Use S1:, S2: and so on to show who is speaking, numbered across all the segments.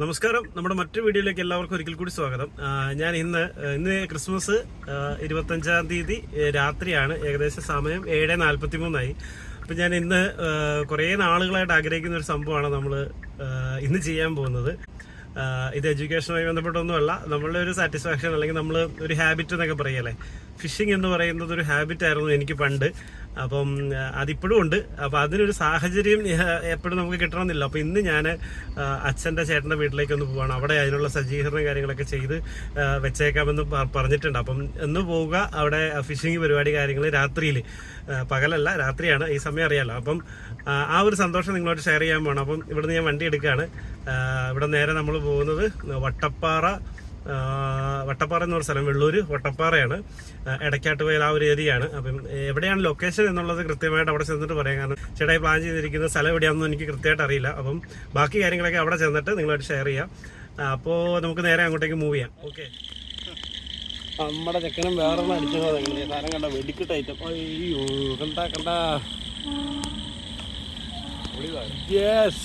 S1: നമസ്കാരം. നമ്മുടെ മറ്റു വീഡിയോയിലേക്ക് എല്ലാവർക്കും ഒരിക്കൽ കൂടി സ്വാഗതം. ഞാൻ ഇന്ന് ഇന്ന് ക്രിസ്മസ് ഇരുപത്തഞ്ചാം തീയതി രാത്രിയാണ്. ഏകദേശം സമയം ഏഴ് നാൽപ്പത്തി മൂന്നായി അപ്പം ഞാൻ ഇന്ന് കുറേ നാളുകളായിട്ട് ആഗ്രഹിക്കുന്ന ഒരു സംഭവമാണ് നമ്മൾ ഇന്ന് ചെയ്യാൻ പോകുന്നത്. ഇത് എഡ്യൂക്കേഷനുമായി ബന്ധപ്പെട്ടൊന്നുമല്ല. നമ്മളുടെ ഒരു സാറ്റിസ്ഫാക്ഷൻ അല്ലെങ്കിൽ നമ്മൾ ഒരു ഹാബിറ്റ് എന്നൊക്കെ പറയല്ലേ ഫിഷിംഗ് എന്ന് പറയുന്നത് ഒരു ഹാബിറ്റ് ആയിരുന്നു എനിക്ക് പണ്ട്. അപ്പം അതിപ്പോഴും ഉണ്ട്. അപ്പം അതിനൊരു സാഹചര്യം എപ്പോഴും നമുക്ക് കിട്ടണമെന്നില്ല. അപ്പം ഇന്ന് ഞാൻ അച്ഛന്റെ ചേട്ടന്റെ വീട്ടിലേക്ക് ഒന്ന് പോവാണ്. അവിടെ അതിനുള്ള സജ്ജീകരണം കാര്യങ്ങളൊക്കെ ചെയ്ത് വെച്ചേക്കാമെന്ന് പറഞ്ഞിട്ടുണ്ട്. അപ്പം ഇന്ന് പോവുക അവിടെ ഫിഷിംഗ് പരിപാടി കാര്യങ്ങൾ രാത്രിയിൽ പകലല്ല രാത്രിയാണ്. ഈ സമയം അറിയാമല്ലോ അപ്പം ആ, ഒരു സന്തോഷം നിങ്ങളോട് ഷെയർ ചെയ്യാൻ പോകണം അപ്പം ഇവിടുന്ന് ഞാൻ വണ്ടി എടുക്കുകയാണ് ഇവിടെ നേരെ നമ്മൾ പോകുന്നത് വട്ടപ്പാറ വട്ടപ്പാറ എന്ന് പറഞ്ഞ സ്ഥലം വെള്ളൂർ വട്ടപ്പാറയാണ്. ഇടയ്ക്കാട്ട് വയൽ ആ ഒരു ഏരിയയാണ്. അപ്പം എവിടെയാണ് ലൊക്കേഷൻ എന്നുള്ളത് കൃത്യമായിട്ട് അവിടെ ചെന്നിട്ട് പറയാം. കാരണം ചേട്ടായി പ്ലാൻ ചെയ്തിരിക്കുന്ന സ്ഥലം എവിടെയാണെന്ന് എനിക്ക് കൃത്യമായിട്ട് അറിയില്ല. അപ്പം ബാക്കി കാര്യങ്ങളൊക്കെ അവിടെ ചെന്നിട്ട് നിങ്ങളായിട്ട് ഷെയർ ചെയ്യാം. അപ്പോൾ നമുക്ക് നേരെ അങ്ങോട്ടേക്ക് മൂവ് ചെയ്യാം. ഓക്കെ നമ്മുടെ ചെക്കനും വേറെ അടിച്ചതാണ് സാധനം കണ്ട വെടിക്കിട്ട് ഐറ്റം അയ്യോ കണ്ട കണ്ട. യെസ്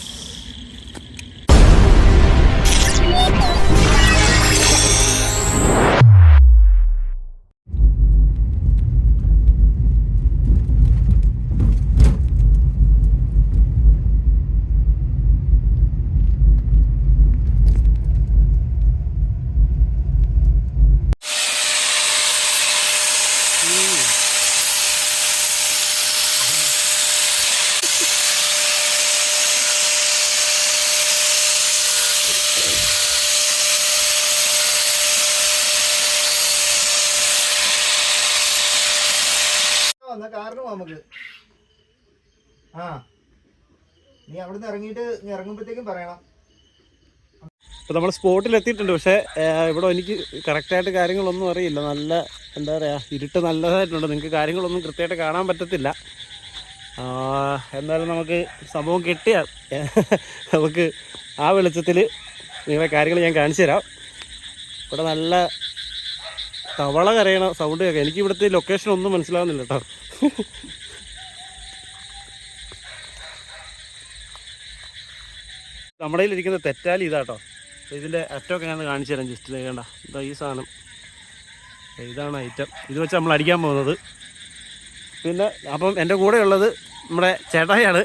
S2: വന്ന കാരണം നമുക്ക്. ആ. നീ അവിടുന്ന് ഇറങ്ങിയിട്ട് ഇറങ്ങുമ്പോഴത്തേക്കും പറയണം.
S1: അപ്പോൾ നമ്മൾ സ്പോട്ടിൽ എത്തിയിട്ടുണ്ട് പക്ഷേ ഇവിടെ എനിക്ക് കറക്റ്റായിട്ട് കാര്യങ്ങളൊന്നും അറിയില്ല. നല്ല എന്താ പറയുക ഇരുട്ട് നല്ലതായിട്ടുണ്ട്. നിങ്ങൾക്ക് കാര്യങ്ങളൊന്നും കൃത്യമായിട്ട് കാണാൻ പറ്റത്തില്ല. എന്നാലും നമുക്ക് സംഭവം കിട്ടിയാൽ നമുക്ക് ആ വെളിച്ചത്തിൽ നിങ്ങളെ കാര്യങ്ങൾ ഞാൻ കാണിച്ചു തരാം. ഇവിടെ നല്ല തവള കരയണ സൗണ്ട് കേൾക്കാം. എനിക്ക് ഇവിടുത്തെ ലൊക്കേഷൻ ഒന്നും മനസ്സിലാവുന്നില്ല കേട്ടോ. നമ്മുടെ ഇരിക്കുന്ന തെറ്റാലി ഇതാട്ടോ. ഇതിന്റെ അറ്റമൊക്കെ ഞാൻ കാണിച്ചു തരാം ജസ്റ്റ് കേണ്ട. ഇതാ ഈ സാധനം. ഇതാണ് ഐറ്റം ഇത് വെച്ച് നമ്മൾ അടിക്കാൻ പോകുന്നത്. പിന്നെ അപ്പം എന്റെ കൂടെ ഉള്ളത് നമ്മുടെ ചേട്ടായാണ്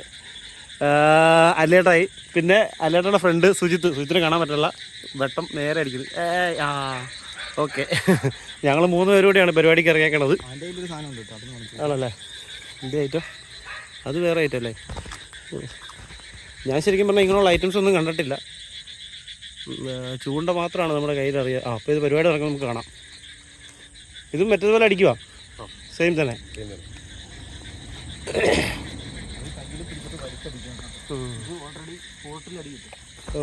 S1: അല്ലേട്ടായി. പിന്നെ അല്ലേട്ടയുടെ ഫ്രണ്ട് സുജിത്ത്. സുജിത്തിനെ കാണാൻ പറ്റില്ല. വെട്ടം നേരെ അടിക്കുന്നത് ഏ ആ ഓക്കെ ഞങ്ങൾ മൂന്ന് പേരും കൂടിയാണ് പരിപാടിക്ക് ഇറങ്ങിയേക്കണത്. ആണല്ലേ? എന്റെ ഐറ്റം അത് വേറെ ഐറ്റം അല്ലേ? ഞാൻ ശരിക്കും പറഞ്ഞാൽ ഇങ്ങനെയുള്ള ഐറ്റംസ് ഒന്നും കണ്ടിട്ടില്ല. ചൂണ്ട മാത്രമാണ് നമ്മുടെ കയ്യിൽ അറിയുക ആ അപ്പോൾ ഇത് പരിപാടി നടക്കുമ്പോൾ നമുക്ക് കാണാം. ഇതും മറ്റേതുപോലെ അടിക്കുക സെയിം തന്നെ.
S2: കയ്യിൽ പിടിച്ചിട്ട് വലിച്ചടിക്കണം
S1: ഉം.
S2: ഇത് ഓൾറെഡി സ്പോട്ടിൽ അടി കിട്ടും
S1: ഓ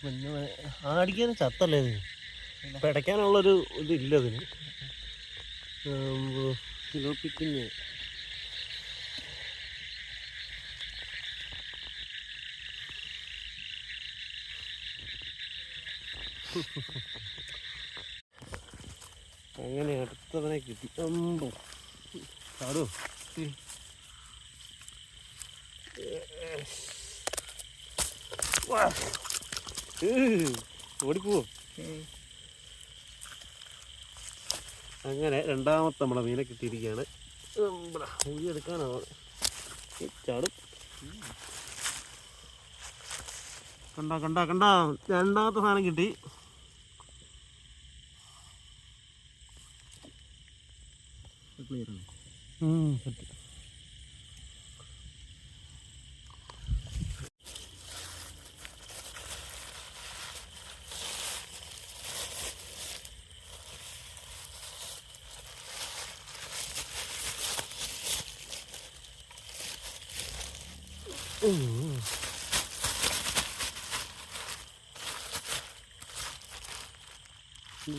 S1: പിന്നെ ആടിക്കാൻ ചത്തല്ലേ ഇത്? പിടയ്ക്കാനുള്ളൊരു ഇതില്ല ഇതിന് ഫിലോപ്പിക്കുഞ്ഞ് അങ്ങനെ അടുത്തവനെ കിട്ടി? അമ്പോ ചാടോ ഓടിപ്പോവോ? അങ്ങനെ രണ്ടാമത്തെ നമ്മളെ മീനെ കിട്ടിയിരിക്കുകയാണ്. എടുക്കാനാണ് ചാടും. കണ്ട കണ്ട കണ്ട. രണ്ടാമത്തെ സാധനം കിട്ടി.
S2: ക്ലിയർ ആണ്
S1: കിട്ടി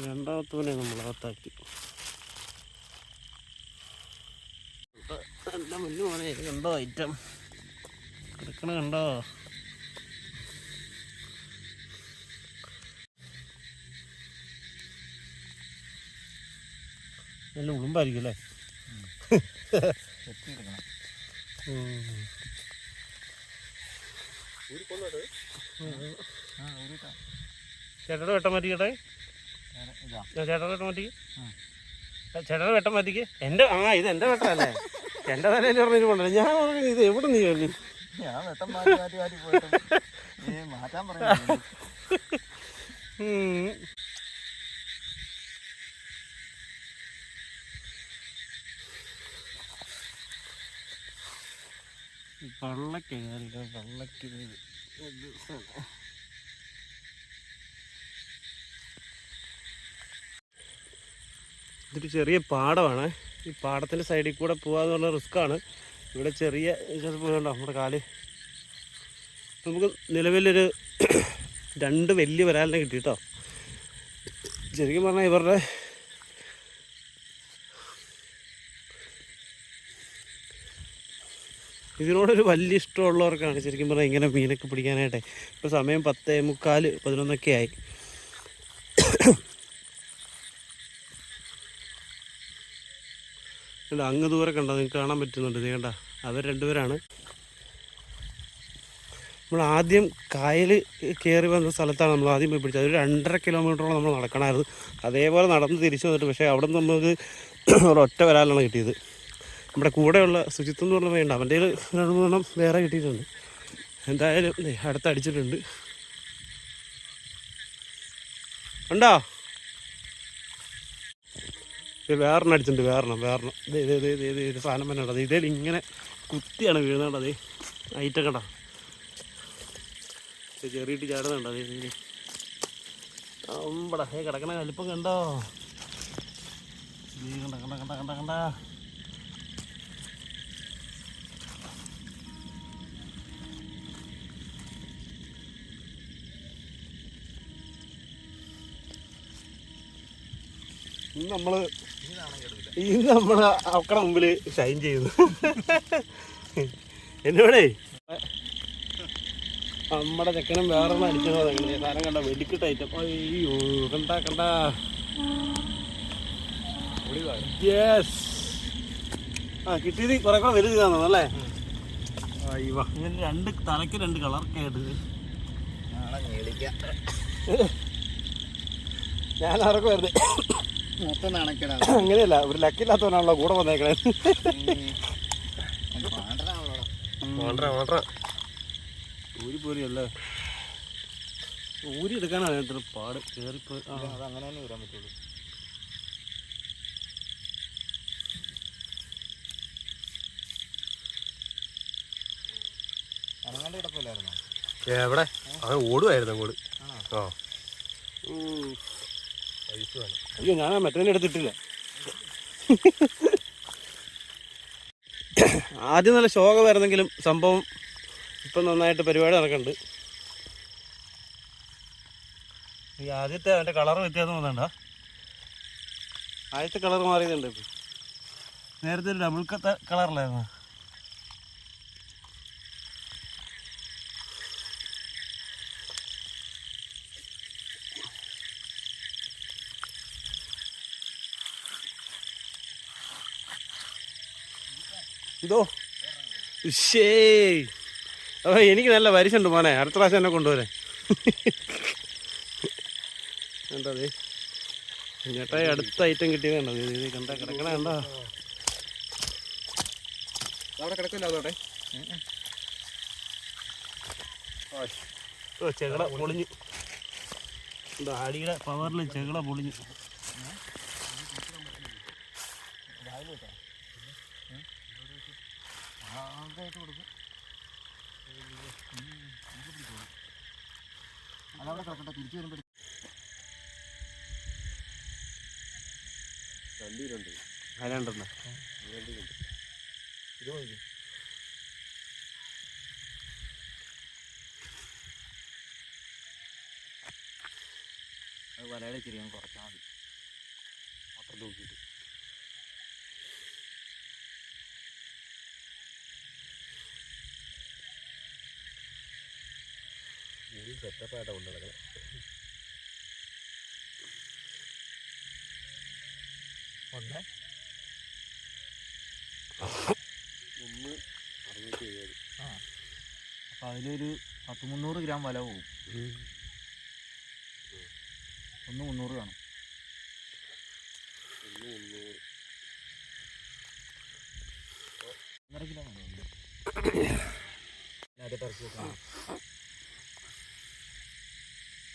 S1: രണ്ടാമത്തവനെ നമ്മൾ അകത്താക്കി. എന്റെ മുന്നു മോനെ കണ്ടോ ഐറ്റം കിടക്കണ കണ്ടോ? നല്ല ഉളുമ്പായിരിക്കും അല്ലേ? ചേട്ടയുടെ വെട്ടം മാറ്റിക്കട്ടെ. ചേട്ടയുടെ വെട്ടം മാറ്റിക്ക്. ചേട്ടയുടെ വെട്ടം മാറ്റിക്ക്. എന്റെ ആ ഇത് എന്റെ വെട്ടമല്ലേ എന്റെ തന്നെ എന്റെ പറഞ്ഞു കൊണ്ടല്ലോ ഞാൻ പറഞ്ഞു, ഇത് എവിടെ നീ കഴിഞ്ഞു
S2: ഞാൻ വെട്ടം മാറ്റി മാറ്റി മാറ്റി പോയിട്ട്. മാറ്റാൻ പറയാം
S1: വെള്ളക്ക് വെള്ളക്ക് ഇതൊരു ചെറിയ പാടമാണ്. ഈ പാടത്തിന്റെ സൈഡിൽ കൂടെ പോകാന്ന് പറഞ്ഞ റിസ്ക്കാണ്. ഇവിടെ ചെറിയ പോകണ്ട നമ്മുടെ കാൽ. നമുക്ക് നിലവിലൊരു രണ്ട് വലിയ വരാലിനെ കിട്ടി കേട്ടോ ശരിക്കും പറഞ്ഞാൽ ഇവരുടെ ഇതിനോടൊരു വലിയ ഇഷ്ടമുള്ളവർക്കാണ്. ശരിക്കും പറഞ്ഞാൽ ഇങ്ങനെ മീനൊക്കെ പിടിക്കാനായിട്ടെ. ഇപ്പോൾ സമയം പത്തേ മുക്കാൽ പതിനൊന്നൊക്കെ ആയി. അല്ല അങ്ങ് ദൂരെ കണ്ടോ നിങ്ങൾക്ക് കാണാൻ പറ്റുന്നുണ്ട് ഇത് കണ്ട? അവർ രണ്ടുപേരാണ്. നമ്മൾ ആദ്യം കായൽ കയറി വന്ന സ്ഥലത്താണ് നമ്മൾ ആദ്യം പോയി പിടിച്ചത്. ഒരു രണ്ടര കിലോമീറ്ററോളം നമ്മൾ നടക്കണമായിരുന്നു അതേപോലെ നടന്ന് തിരിച്ചു വന്നിട്ട് പക്ഷേ അവിടെ നിന്ന് നമുക്ക് ഒരൊറ്റ വരാലാണ് കിട്ടിയത്. നമ്മുടെ കൂടെയുള്ള ശുചിത്വം എന്ന് പറഞ്ഞ വേണ്ട അവന്റെ രണ്ട് മൂന്നെണ്ണം വേറെ കിട്ടിയിട്ടുണ്ട്. എന്തായാലും അടുത്ത് അടിച്ചിട്ടുണ്ട്. ഉണ്ടോ വേറെണ്ണം അടിച്ചിട്ടുണ്ട് വേറെണ്ണം വേറെണ്ണം. ഇതേ സാധനം തന്നെ ഉണ്ടത് ഇതേ ഇങ്ങനെ കുത്തിയാണ് വീഴുന്നുണ്ടത് അതേ ഐറ്റം കണ്ട ചെറിയിട്ട് ചാടുന്നുണ്ട് അതേ ഇത് അമ്പടാ കിടക്കണ കലിപ്പം കണ്ടോ? കണ്ട കണ്ട കണ്ട കണ്ട കണ്ട. ഇന്ന് നമ്മൾ ഇന്ന് നമ്മൾ അവക്കടെ മുമ്പിൽ ഷൈൻ ചെയ്യുന്നു. എന്നോടേ നമ്മുടെ ചെക്കനും വേറെ അടിച്ചോ സാധനം കണ്ട വെടിക്കിട്ട് ഐറ്റം അയ്യോ കണ്ട കണ്ട. യെസ് ആ കിട്ടിയത് കുറെ കൂടെ വലുത് കാണുന്നു അല്ലേ? അയ്യോ. ഇതിന് രണ്ട് തലയ്ക്ക് രണ്ട് കളറൊക്കെ ആയിട്ട് ഞാൻ ആർക്കും
S2: നാണക്കേടാ
S1: അങ്ങനെയല്ല ഒരു ലക്കില്ലാത്തവനാണല്ലോ കൂടെ വന്നേക്കണേ. ഊരി പോരിയല്ലേ? ഊരി എടുക്കാനാണ് ഇത്ര പാട്. കയറിപ്പോ ആ.
S2: അത് അങ്ങനെ തന്നെ വരാൻ പറ്റുള്ളൂ. അനങ്ങാണ്ട് കിടപ്പില്ലായിരുന്നോ?
S1: എവിടെ? അത് ഓടുമായിരുന്നു അങ്ങോട്ട്.
S2: ഓ
S1: ആ. അയ്യോ ഞാൻ ആ എടുത്തിട്ടില്ല ആദ്യം നല്ല ശോകമായിരുന്നെങ്കിലും സംഭവം ഇപ്പം നന്നായിട്ട് പരിപാടി നടക്കുന്നുണ്ട് ഈ ആദ്യത്തെ അവന്റെ കളർ വ്യത്യാസം വന്നണ്ട ആദ്യത്തെ കളർ മാറിയതുണ്ട് നേരത്തെ ഒരു ഡബിൾ കളറിലായിരുന്നു. ഇതോ. ഉശ്ശേ അപ്പൊ എനിക്ക് നല്ല വരിശുണ്ട് മോനെ. അടുത്ത പ്രാവശ്യം എന്നെ കൊണ്ടുവരാൻ എന്താ ഞെട്ടായി അടുത്ത ഐറ്റം കിട്ടിയത് കണ്ടോ? ഇത് കണ്ട കിടക്കണ കണ്ടോ?
S2: അവിടെ കിടക്കില്ല അതോടെ
S1: ചെകള പൊളിഞ്ഞു. എന്താ ആടിയുടെ പവറിൽ ചെകള പൊളിഞ്ഞു.
S2: ചേർത്ത് തിരിച്ചു വരുമ്പോൾ
S3: വലയുടെ ചെറിയ കുറച്ചാൽ മതി. അത്ര തൂക്കിയിട്ട്.
S1: സെറ്റപ്പായിട്ടാണ് കൊണ്ട് നടക്കണം.
S3: ഒന്ന്
S1: ഒന്ന് അറുന്നൂറ്റി എഴുപത്.
S3: ആ. അപ്പം അതിലൊരു പത്ത് മുന്നൂറ് ഗ്രാം വല പോകും. ഒന്ന് മുന്നൂറ് കാണും.
S1: ഒന്ന് മുന്നൂറ്.
S3: ഒന്നര കിലോ അതിന്റെ പറിച്ചു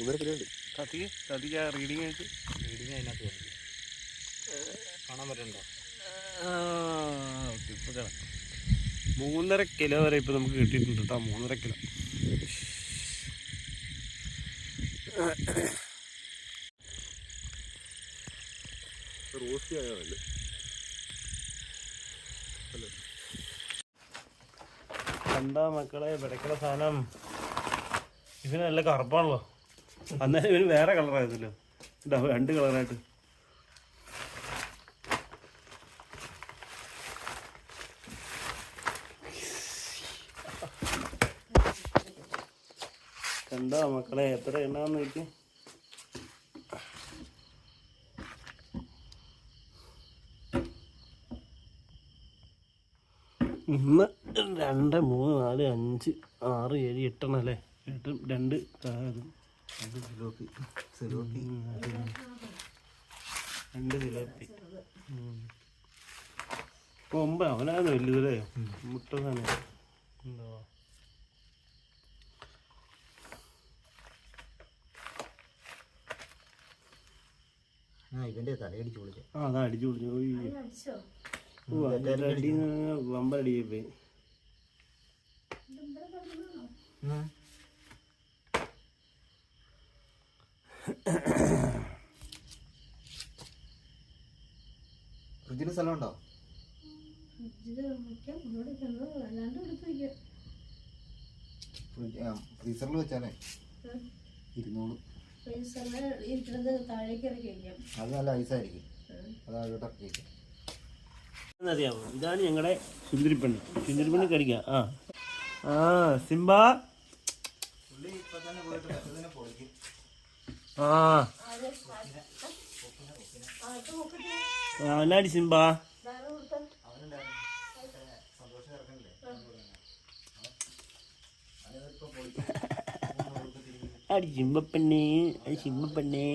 S1: മൂന്നര കിലോ ഉണ്ട്. കത്തിക്ക് കത്തിക്ക് റീഡിങ് ആയിട്ട്.
S3: റീഡിങ് അതിനകത്ത് വന്നു. കാണാൻ പറ്റുന്നുണ്ടോ
S1: ഓക്കെ ഇപ്പോൾ കാണാം. മൂന്നര കിലോ വരെ ഇപ്പോൾ നമുക്ക് കിട്ടിയിട്ടുണ്ട് കേട്ടോ മൂന്നര കിലോ. റോസ്റ്റ് ആയതല്ലേ കണ്ട മക്കളെ വിടക്കണ സാധനം. ഇതിന് നല്ല കറുപ്പാണല്ലോ. അന്നേരം ഇവന് വേറെ കളറായിരുന്നല്ലോ രണ്ട് കളറായിട്ട് കണ്ടോ മക്കളെ എത്ര എണ്ണാന്ന് നോക്കി ഒന്ന് രണ്ട് മൂന്ന് നാല് അഞ്ച് ആറ് ഏഴ് എട്ടെണ്ണം അല്ലേ? എട്ടും രണ്ട്
S2: രണ്ട് സിലോപ്പി. സിലോപ്പി.
S1: രണ്ട് കൊമ്പ അവനാണ് വലുതല്ലേ? മുട്ട തന്നെ എന്തോ
S2: ആ ഇവന്റെ തലയടിച്ച് വിളിച്ച
S1: ആ അതാ അടിച്ചു വിളിച്ചു ഓ അടി പോയി.
S2: ഫ്രിഡ്ജിന് സ്ഥലം ഉണ്ടോ ഫ്രീസറിൽ വെച്ചാലേ? ഇരുന്നോളൂ അത് നല്ല ഐസായിരിക്കും.
S1: ഇതാണ് ഞങ്ങളുടെ സുന്ദരിപ്പെണ്ണ്. സുന്ദരിപ്പെണ്ണ് കടിക്കാം. ആ. ആ സിംബ. ആ. എന്നാടി സിംബ.
S2: അവനുണ്ടായിരുന്നു സന്തോഷം ഇറക്കണില്ലേ അതിപ്പോ പൊളിക്കും
S1: അടി സിംബപ്പെണ്ണേ അടി സിംബപ്പെണ്ണേ